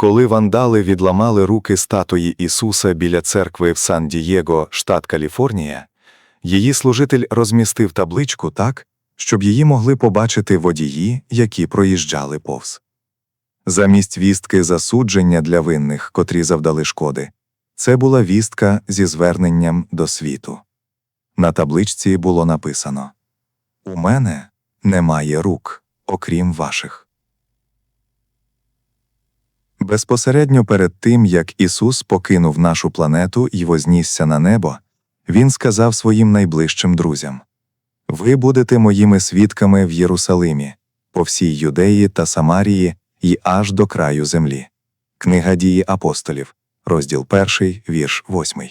Коли вандали відламали руки статуї Ісуса біля церкви в Сан-Дієго, штат Каліфорнія, її служитель розмістив табличку так, щоб її могли побачити водії, які проїжджали повз. Замість вістки засудження для винних, котрі завдали шкоди, це була вістка зі зверненням до світу. На табличці було написано У мене немає рук, окрім ваших. Безпосередньо перед тим, як Ісус покинув нашу планету і вознісся на небо, Він сказав своїм найближчим друзям Ви будете моїми свідками в Єрусалимі, по всій Юдеї та Самарії і аж до краю землі. Книга дії апостолів, розділ 1, вірш 8.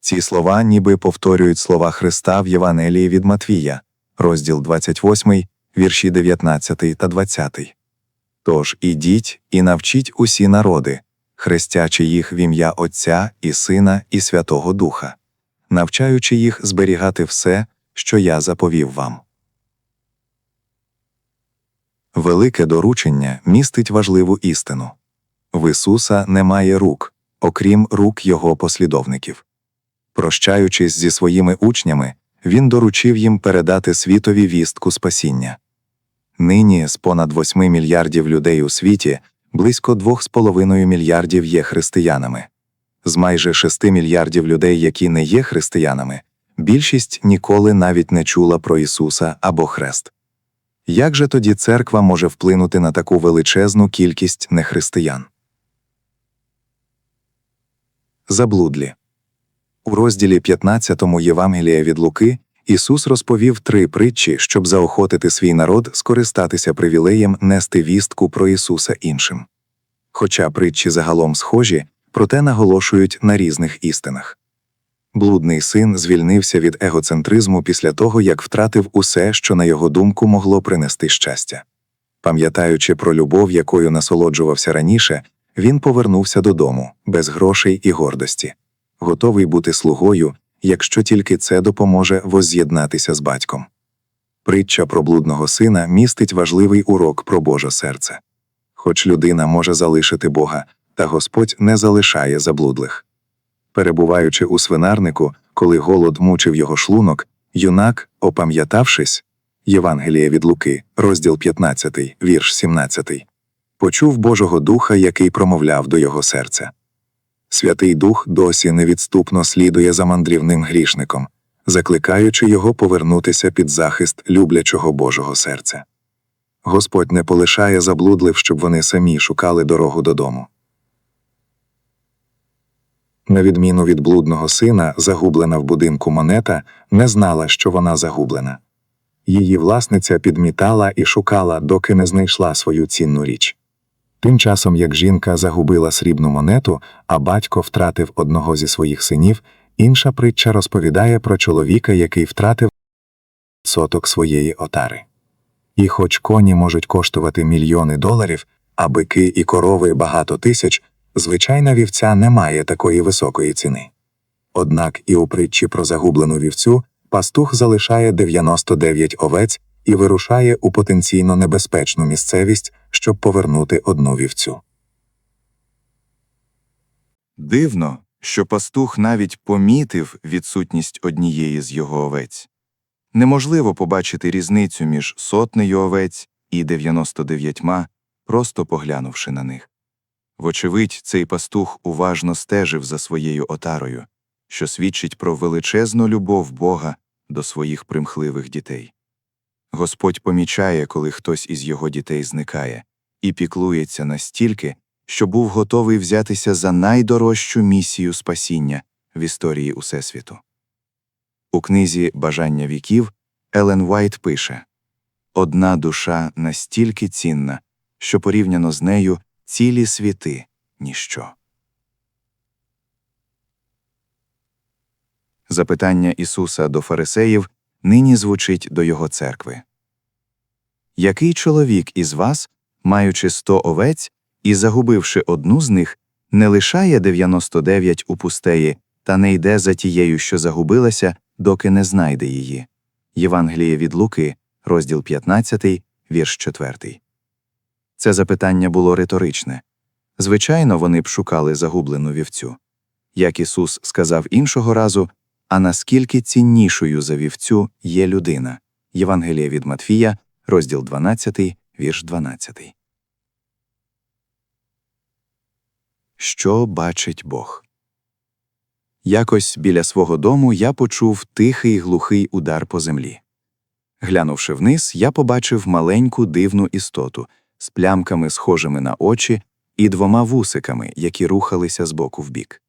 Ці слова ніби повторюють слова Христа в Євангелії від Матвія, розділ 28, вірші 19 та 20. Тож ідіть і навчіть усі народи, хрестячи їх в ім'я Отця і Сина і Святого Духа, навчаючи їх зберігати все, що я заповів вам. Велике доручення містить важливу істину в Ісуса немає рук, окрім рук Його послідовників. Прощаючись зі своїми учнями, Він доручив їм передати світові вістку спасіння. Нині з понад 8 мільярдів людей у світі близько 2,5 мільярдів є християнами. З майже 6 мільярдів людей, які не є християнами, більшість ніколи навіть не чула про Ісуса або Хрест. Як же тоді церква може вплинути на таку величезну кількість нехристиян? Заблудлі. У розділі 15 Євангелія від Луки Ісус розповів три притчі, щоб заохотити свій народ скористатися привілеєм нести вістку про Ісуса іншим. Хоча притчі загалом схожі, проте наголошують на різних істинах. Блудний син звільнився від егоцентризму після того, як втратив усе, що, на його думку, могло принести щастя. Пам'ятаючи про любов, якою насолоджувався раніше, він повернувся додому без грошей і гордості, готовий бути слугою, якщо тільки це допоможе возз'єднатися з батьком. Притча про блудного сина містить важливий урок про Боже серце. Хоч людина може залишити Бога, та Господь не залишає заблудлих. Перебуваючи у свинарнику, коли голод мучив його шлунок, юнак, опам'ятавшись, Євангеліє від Луки, розділ 15, вірш 17, почув Божого Духа, який промовляв до його серця. Святий Дух досі невідступно слідує за мандрівним грішником, закликаючи його повернутися під захист люблячого Божого серця. Господь не полишає заблудлив, щоб вони самі шукали дорогу додому. На відміну від блудного сина, загублена в будинку монета, не знала, що вона загублена. Її власниця підмітала і шукала, доки не знайшла свою цінну річ. Тим часом, як жінка загубила срібну монету, а батько втратив одного зі своїх синів, інша притча розповідає про чоловіка, який втратив соток своєї отари. І хоч коні можуть коштувати мільйони доларів, а бики і корови багато тисяч, звичайна вівця не має такої високої ціни. Однак і у притчі про загублену вівцю пастух залишає 99 овець і вирушає у потенційно небезпечну місцевість, щоб повернути одну вівцю. Дивно, що пастух навіть помітив відсутність однієї з його овець. Неможливо побачити різницю між сотнею овець і 99, просто поглянувши на них. Вочевидь, цей пастух уважно стежив за своєю отарою, що свідчить про величезну любов Бога до своїх примхливих дітей. Господь помічає, коли хтось із його дітей зникає, і піклується настільки, що був готовий взятися за найдорожчу місію спасіння в історії Усесвіту. У книзі Бажання віків Елен Вайт пише Одна душа настільки цінна, що порівняно з нею цілі світи ніщо. Запитання Ісуса до фарисеїв нині звучить до Його церкви. Який чоловік із вас, маючи сто овець і загубивши одну з них, не лишає 99 у пустеї та не йде за тією, що загубилася, доки не знайде її? Євангеліє від Луки, розділ 15, вірш 4. Це запитання було риторичне. Звичайно, вони б шукали загублену вівцю. Як Ісус сказав іншого разу, а наскільки ціннішою за вівцю є людина. Євангеліє від Матфія, розділ 12, вірш 12. Що бачить Бог? Якось біля свого дому я почув тихий глухий удар по землі. Глянувши вниз, я побачив маленьку дивну істоту з плямками, схожими на очі, і двома вусиками, які рухалися з боку в бік.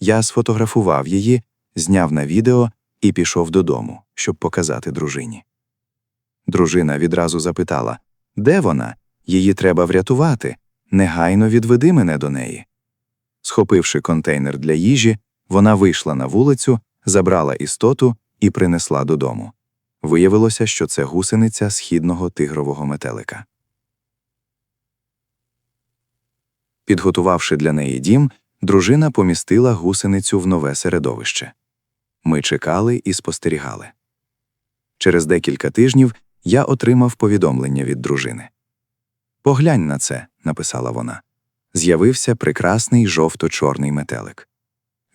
Я сфотографував її, зняв на відео і пішов додому, щоб показати дружині. Дружина відразу запитала Де вона? Її треба врятувати. Негайно відведи мене до неї. Схопивши контейнер для їжі, вона вийшла на вулицю, забрала істоту і принесла додому. Виявилося, що це гусениця східного тигрового метелика. Підготувавши для неї дім, дружина помістила гусеницю в нове середовище. Ми чекали і спостерігали. Через декілька тижнів я отримав повідомлення від дружини. Поглянь на це, написала вона. З'явився прекрасний жовто-чорний метелик.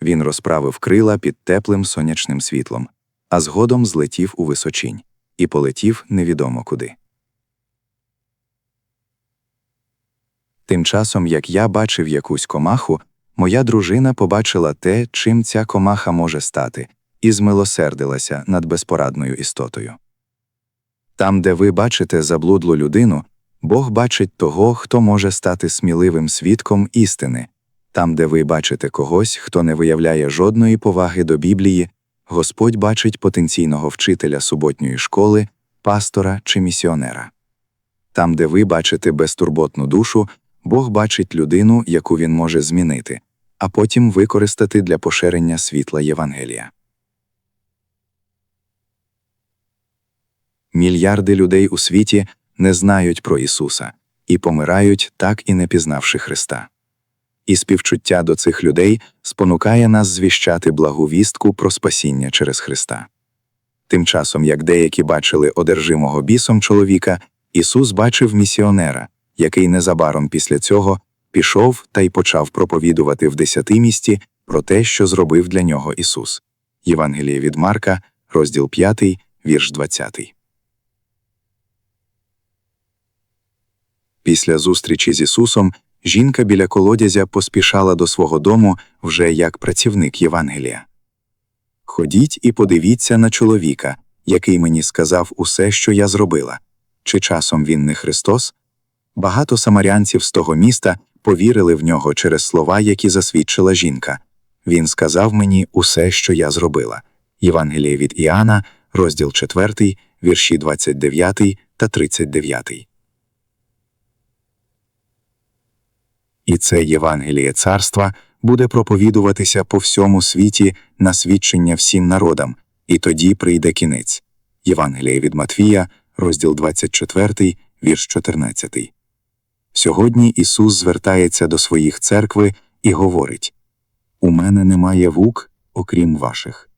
Він розправив крила під теплим сонячним світлом, а згодом злетів у височінь і полетів невідомо куди. Тим часом, як я бачив якусь комаху, моя дружина побачила те, чим ця комаха може стати, і змилосердилася над безпорадною істотою. Там, де ви бачите заблудлу людину, Бог бачить того, хто може стати сміливим свідком істини. Там, де ви бачите когось, хто не виявляє жодної поваги до Біблії, Господь бачить потенційного вчителя суботньої школи, пастора чи місіонера. Там, де ви бачите безтурботну душу, Бог бачить людину, яку він може змінити, а потім використати для поширення світла Євангелія. Мільярди людей у світі не знають про Ісуса і помирають, так і не пізнавши Христа. І співчуття до цих людей спонукає нас звіщати благу вістку про спасіння через Христа. Тим часом, як деякі бачили одержимого бісом чоловіка, Ісус бачив місіонера, який незабаром після цього пішов та й почав проповідувати в десяти місті про те, що зробив для нього Ісус. Євангеліє від Марка, розділ 5, вірш 20. Після зустрічі з Ісусом жінка біля колодязя поспішала до свого дому вже як працівник Євангелія. Ходіть і подивіться на чоловіка, який мені сказав усе, що я зробила. Чи часом він не Христос? Багато самарянців з того міста повірили в нього через слова, які засвідчила жінка. Він сказав мені усе, що я зробила. Євангеліє від Іоанна, розділ 4, вірші 29 та 39. І це Євангеліє царства буде проповідуватися по всьому світі на свідчення всім народам, і тоді прийде кінець. Євангеліє від Матвія, розділ 24, вірш 14. Сьогодні Ісус звертається до своїх церкви і говорить: У мене немає вук, окрім ваших.